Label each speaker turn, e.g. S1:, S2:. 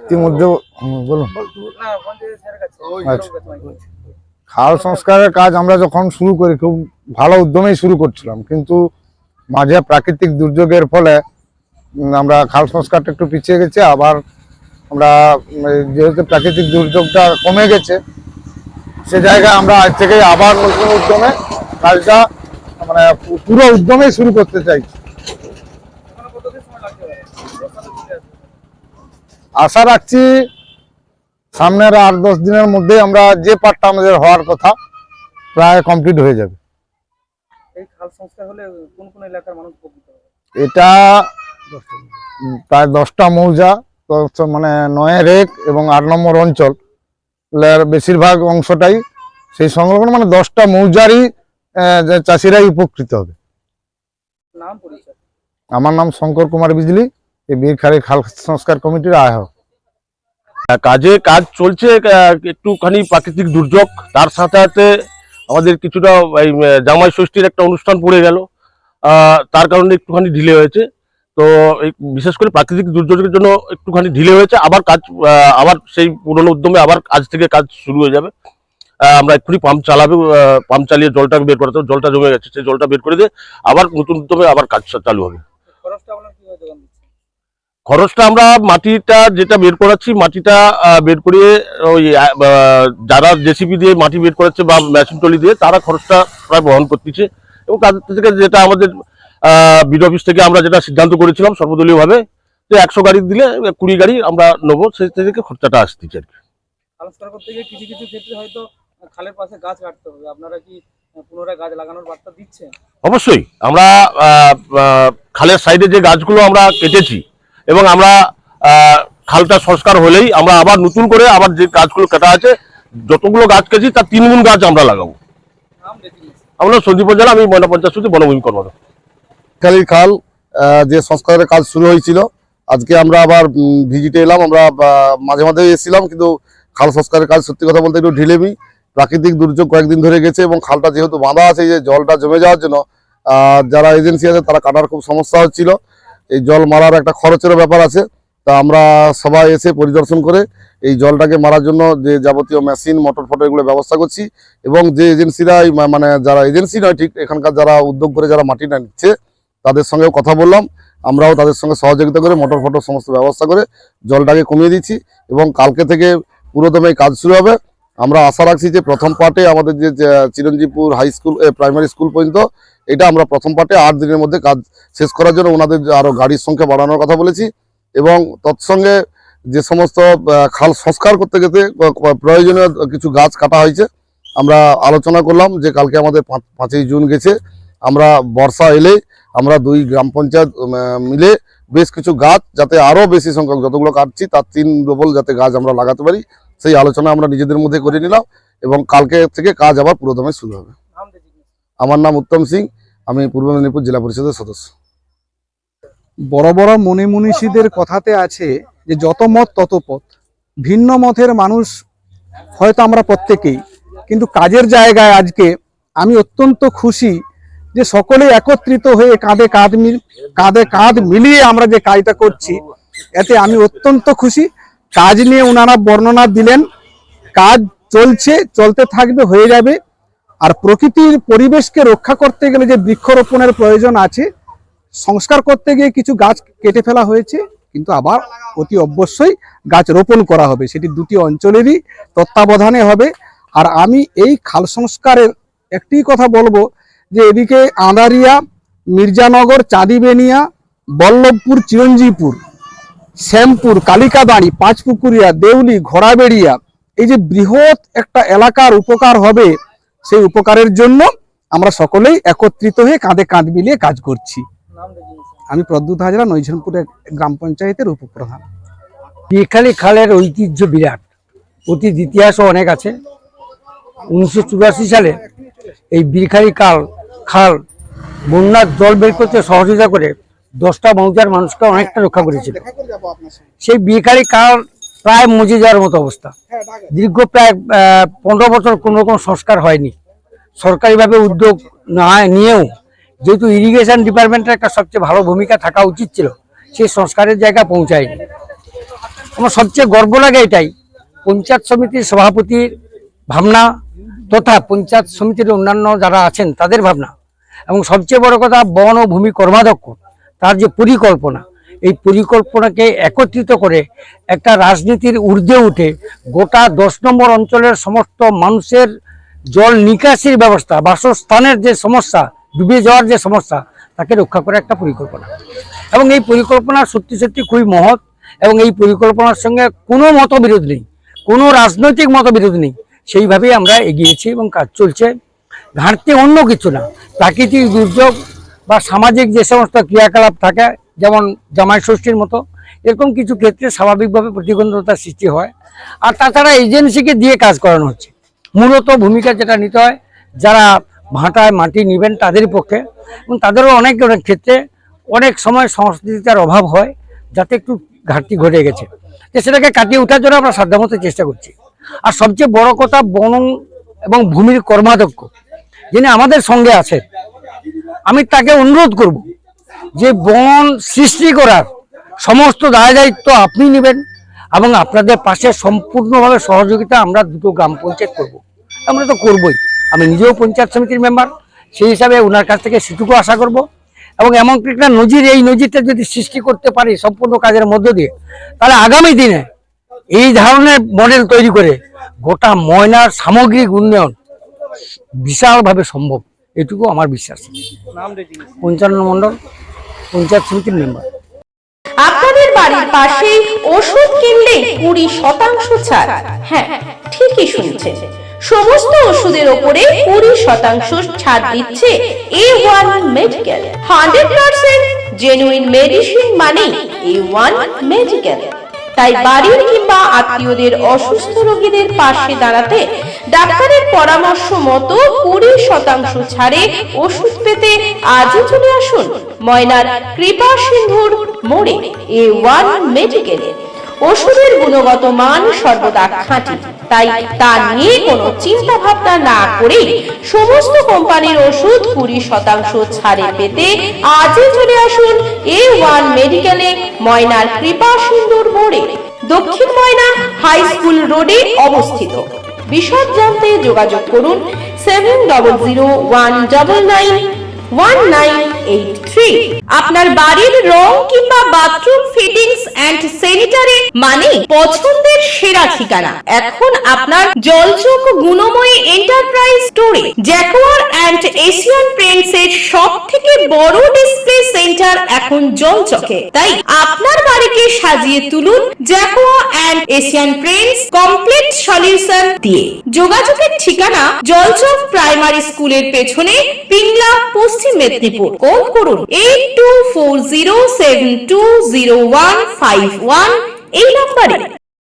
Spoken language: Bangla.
S1: ইতিমধ্যে বলুন। আচ্ছা। খাল সংস্কারের কাজ আমরা যখন শুরু করি খুব ভালো উদ্যমেই শুরু করছিলাম। কিন্তু মাঝে প্রাকৃতিক দুর্যোগের ফলে আমরা খাল সংস্কারটা একটু পিছিয়ে গেছে আবার আমরা যেহেতু প্রাকৃতিক দুর্যোগটা কমে গেছে সে জায়গায় আমরা আজ থেকে আবার নতুন উদ্যমে কাজটা মানে পুরো উদ্যমেই শুরু করতে চাইছি
S2: এখনও কতদিন সময় লাগতে পারে বর্ষা তো চলে আসবে।
S1: আশা রাখছি সামনের আট দশ দিনের মধ্যে আমরা যে পার্টটা আমাদের হওয়ার কথা প্রায় কমপ্লিট হয়ে যাবে। এটা প্রায় দশটা মৌজা মানে নয় রেক এবং আট নম্বর অঞ্চল। এর বেশিরভাগ অংশটাই সেই সংলগ্ন মানে দশটা মৌজারই চাষিরাই উপকৃত হবে। আমার নাম শঙ্কর কুমার বিজলি। এই বীরখারি খাল সংস্কার কমিটির আহ্বায়ক
S3: কাজে কাজ চলছে একটুখানি প্রাকৃতিক দুর্যোগ, তার সাথে সাথে আমাদের কিছুটা, এই জামাই ষষ্ঠীর একটা অনুষ্ঠান পড়ে গেল। তার কারণে একটুখানি ঢিলে হয়েছে। তো, এই, বিশেষ করে প্রাকৃতিক দুর্যোগের জন্য একটুখানি ঢিলে হয়েছে। আবার কাজ আবার সেই পুরনো উদ্যমে আবার আজ থেকে কাজ শুরু হয়ে যাবে। আমরা এক্ষুনি পাম্প চালাবে পাম্প চালিয়ে জলটা বের করাতে জলটা জমে গেছে, সেই জলটা বের করে দিয়ে আবার নতুন উদ্যমে আবার কাজ চালু হবে
S2: খরচটা আপনার কীভাবে যোগান দিচ্ছে
S3: খরচটা আমরা মাটিটা যেটা বের করাচ্ছি মাটিটা বের করিয়ে ওই যারা জেসিপি দিয়ে মাটি বের করাচ্ছে বা মেশিন টলি দিয়ে তারা খরচটা প্রায় বহন করতেছে। এবং তাদের থেকে যেটা আমাদের বিড অফিস থেকে আমরা যেটা সিদ্ধান্ত করেছিলাম সর্বদলীয়ভাবে যে একশো গাড়ি দিলে কুড়ি গাড়ি আমরা নেব সেই থেকে খরচাটা আসতেছে আর কি।
S2: করতে গিয়ে কিছু কিছু ক্ষেত্রে হয়তো খালের পাশে গাছ কাটতে হবে। আপনারা কি পুনরায় গাছ লাগানোর বার্তা দিচ্ছেন?
S3: অবশ্যই আমরা খালের সাইডে যে গাছগুলো আমরা কেটেছি এবং আমরা খালটা সংস্কার হলেই আমরা আবার নতুন করে আবার যে গাছগুলো কাটা আছে, যতগুলো গাছ কেটেছি, তার তিন গুণ গাছ আমরা লাগাবো। আমরা সন্দীপ জেলা, আমি ময়না পঞ্চায়েত সমিতি বনভূমি কর্মরত।
S4: খালির খাল যে সংস্কারের কাজ শুরু হয়েছিল, আজকে আমরা আবার ভিজিটে এলাম, আমরা মাঝে মাঝে এসেছিলাম, কিন্তু খাল সংস্কারের কাজ সত্যি কথা বলতে একটু ঢিলেমি। প্রাকৃতিক দুর্যোগ কয়েকদিন ধরে গেছে এবং খালটা যেহেতু বাঁধা আছে যে জলটা জমে যাওয়ার জন্য যারা এজেন্সি আছে, তারা কাটার খুব সমস্যা হচ্ছিল। এই জল মারার একটা খরচেরও ব্যাপার আছে। তা আমরা সবাই এসে পরিদর্শন করে এই জলটাকে মারার জন্য যে যাবতীয় মেশিন, মোটর ফটো এগুলো ব্যবস্থা করছি এবং যে এজেন্সিরা মানে যারা এজেন্সি নয়, ঠিক এখানকার যারা উদ্যোগ করে যারা মাটিটা নিচ্ছে, তাদের সঙ্গেও কথা বললাম। আমরাও তাদের সঙ্গে সহযোগিতা করে মোটর ফটো সমস্ত ব্যবস্থা করে জলটাকে কমিয়ে দিচ্ছি এবং কালকে থেকে পুরোদমে কাজ শুরু হবে। আমরা আশা রাখছি যে প্রথম পার্টে আমাদের যে Chiranjibpur high school primary school পর্যন্ত এটা আমরা প্রথম পার্টে আট দিনের মধ্যে কাজ শেষ করার জন্য ওনাদের আরও গাড়ির সংখ্যা বাড়ানোর কথা বলেছি এবং তৎসঙ্গে যে সমস্ত খাল সংস্কার করতে গেতে প্রয়োজনীয় কিছু গাছ কাটা হয়েছে আমরা আলোচনা করলাম যে কালকে আমাদের পাঁচ- পাঁচই জুন গেছে আমরা বর্ষা এলে আমরা দুই গ্রাম পঞ্চায়েত মিলে বেশ কিছু গাছ যাতে আরও বেশি সংখ্যক যতগুলো কাটছি তার তিন ডবল যাতে গাছ আমরা লাগাতে পারি সেই আলোচনা আমরা নিজেদের মধ্যে করে নিলাম এবং কালকে থেকে কাজ আবার পুরোদমে শুরু হবে। আমার নাম উত্তম সিং আমি পূর্ব মেদিনীপুর জেলা পরিষদের সদস্য।
S5: বড় বড় মনি মনীষীদের কথাতে আছে যে যত মত তত পথ। ভিন্ন মতের মানুষ হয়তো আমরা প্রত্যেকেই, কিন্তু কাজের জায়গায় আজকে আমি অত্যন্ত খুশি যে সকলে একত্রিত হয়ে কাঁধে কাঁধ মিল, কাঁধে কাঁধ মিলিয়ে আমরা যে কাজটা করছি, এতে আমি অত্যন্ত খুশি। কাজ নিয়ে ওনারা বর্ণনা দিলেন, কাজ চলছে, চলতে থাকবে, হয়ে যাবে। আর প্রকৃতির পরিবেশকে রক্ষা করতে গেলে যে বৃক্ষরোপণের প্রয়োজন আছে, সংস্কার করতে গিয়ে কিছু গাছ কেটে ফেলা হয়েছে, কিন্তু আবার অতি অবশ্যই গাছ রোপণ করা হবে। সেটি দুটি অঞ্চলেরই তত্ত্বাবধানে হবে। আর আমি এই খাল সংস্কারের একটি কথা বলব যে এদিকে আঁদারিয়া, মির্জানগর, চাঁদিবেনিয়া, বল্লভপুর, চিরঞ্জীবপুর, শ্যামপুর, কালিকাদাঁড়ি, পাঁচপুকুরিয়া, দেউলি, ঘোড়াবেড়িয়া, এই যে বৃহৎ একটা এলাকার উপকার হবে সেই উপকারের জন্য আমরা সকলেই একত্রিত হয়ে কাঁধে কাঁধ মিলিয়ে কাজ করছি। আমি প্রদ্যুৎ হাজরা নৈঝনপুরের গ্রাম পঞ্চায়েতের উপপ্রধান।
S6: বিখালি খালের ঐতিহ্য বিরাট। অতীত ইতিহাসও অনেক আছে। উনিশশো চুরাশি সালে এই বিখালি কাল, খাল, বন্যার জল বের করতে সহযোগিতা করে দশটা মৌজার মানুষকে অনেকটা রক্ষা করেছিল। সেই বিখালি কাল প্রায় মজে যাওয়ার মতো অবস্থা। দীর্ঘ প্রায় পনেরো বছর কোনো রকম সংস্কার হয়নি। সরকারিভাবে উদ্যোগ না নিয়েও যেহেতু ইরিগেশন ডিপার্টমেন্টের একটা সবচেয়ে ভালো ভূমিকা থাকা উচিত ছিল সেই সংস্কারের জায়গা পৌঁছায়নি। আমার সবচেয়ে গর্ব লাগে এটাই পঞ্চায়েত সমিতির সভাপতির ভাবনা তথা পঞ্চায়েত সমিতির অন্যান্য যারা আছেন তাদের ভাবনা। এবং সবচেয়ে বড় কথা বন ও ভূমি কর্মাধ্যক্ষ তার যে পরিকল্পনা এই পরিকল্পনাকে একত্রিত করে একটা রাজনীতির ঊর্ধ্বে উঠে গোটা দশ নম্বর অঞ্চলের সমস্ত মানুষের জল নিকাশির ব্যবস্থা, বাসস্থানের যে সমস্যা, ডুবে যাওয়ার যে সমস্যা, তাকে রক্ষা করার একটা পরিকল্পনা। এবং এই পরিকল্পনা সত্যি সত্যি খুবই মহৎ এবং এই পরিকল্পনার সঙ্গে কোনো মতবিরোধ নেই, কোনো রাজনৈতিক মতবিরোধ নেই। সেইভাবেই আমরা এগিয়েছি এবং কাজ চলছে। ঘাটতি অন্য কিছু না। প্রাকৃতিক দুর্যোগ বা সামাজিক যে সমস্ত ক্রিয়াকলাপ থাকে যেমন জামাই ষষ্ঠীর মতো, এরকম কিছু ক্ষেত্রে স্বাভাবিকভাবে প্রতিবন্ধকতার সৃষ্টি হয়। আর তাছাড়া এজেন্সিকে দিয়ে কাজ করানো হচ্ছে। মূলত ভূমিকা যেটা নিতে হয়, যারা ভাঁটায় মাটি নেবেন তাদের পক্ষে, এবং তাদেরও অনেক অনেক ক্ষেত্রে অনেক সময় সংস্কৃতিতার অভাব হয়, যাতে একটু ঘাটতি ঘটে গেছে। তো সেটাকে কাটিয়ে ওঠার জন্য আমরা সাধ্যমতো চেষ্টা করছি। আর সবচেয়ে বড় কথা বন এবং ভূমির কর্মাধ্যক্ষ, যিনি আমাদের সঙ্গে আছেন, আমি তাকে অনুরোধ করব যে বন সৃষ্টি করার সমস্ত দায় দায়িত্ব আপনি নেবেন এবং আপনাদের পাশে সম্পূর্ণভাবে সহযোগিতা আমরা দুটো গ্রাম পঞ্চায়েত করব। আমরা তো করবই। আমি নিজেও পঞ্চায়েত সমিতির মেম্বার, সেই হিসাবে ওনার কাছ থেকে সেটুকু আশা করব। এবং এমন একটা নজির, এই নজিরটা যদি সৃষ্টি করতে পারি সম্পূর্ণ কাজের মধ্য দিয়ে, তাহলে আগামী দিনে এই ধরনের মডেল তৈরি করে গোটা ময়নার সামগ্রিক উন্নয়ন বিশালভাবে সম্ভব। এটুকু আমার বিশ্বাস। পঞ্চান্ন মণ্ডল। পঞ্চায়েত সমিতির মেম্বার
S7: আপনাদের বাড়ির পাশেই ওষুধ কিনলে কুড়ি শতাংশ ছাড়। হ্যাঁ ঠিকই শুনছেন। সমস্ত ওষুধের ওপরে কুড়ি শতাংশ ছাড় দিচ্ছে A one medical hundred percent genuine medicine মানে এ ওয়ান মেডিকেল তাই বাড়ির কিংবা আত্মীয়দের অসুস্থ রোগীদের পাশে দাঁড়াতে ডাক্তারের পরামর্শ মতো কুড়ি শতাংশ ছাড়ে ওষুধ পেতে আজই চলে আসুন ময়নার কৃপা সিন্ধুর মোড়ে এ ওয়ান মেডিকেলে ওষুধের গুণগত মান সর্বদা খাঁটি। তাই তা নিয়ে কোনো চিন্তা ভাবনা না করেই সমস্ত কোম্পানির ওষুধ কুড়ি শতাংশ ছাড়ে পেতে আজই চলে আসুন এ ওয়ান মেডিকেলে ময়নার কৃপা সিন্ধুর মোড়ে। দক্ষিণ ময়না হাই স্কুল রোডে অবস্থিত। বিশদ জানতে যোগাযোগ করুন seven double zero one double nine আপনার বাড়ির রং কিংবা বাথরুম ফিটিংস এন্ড স্যানিটারি মানে পছন্দের সেরা ঠিকানা। এখন আপনার গুণময়ী এন্টারপ্রাইজ স্টোরে জ্যাকোয়ার এন্ড এশিয়ান পেন্টস এর সব থেকে বড় ডিসপ্লে সেন্টার এখন জলচকে। তাই আপনার বাড়িকে সাজিয়ে তুলুন Jaquar and Asian prince complete solution দিয়ে। যোগাযোগের ঠিকানা জলচক প্রাইমারি স্কুলের পেছনে পিংলা, পশ্চিম মেদিনীপুর। কল করুন eight two four zero seven two zero one five one এই নম্বরে।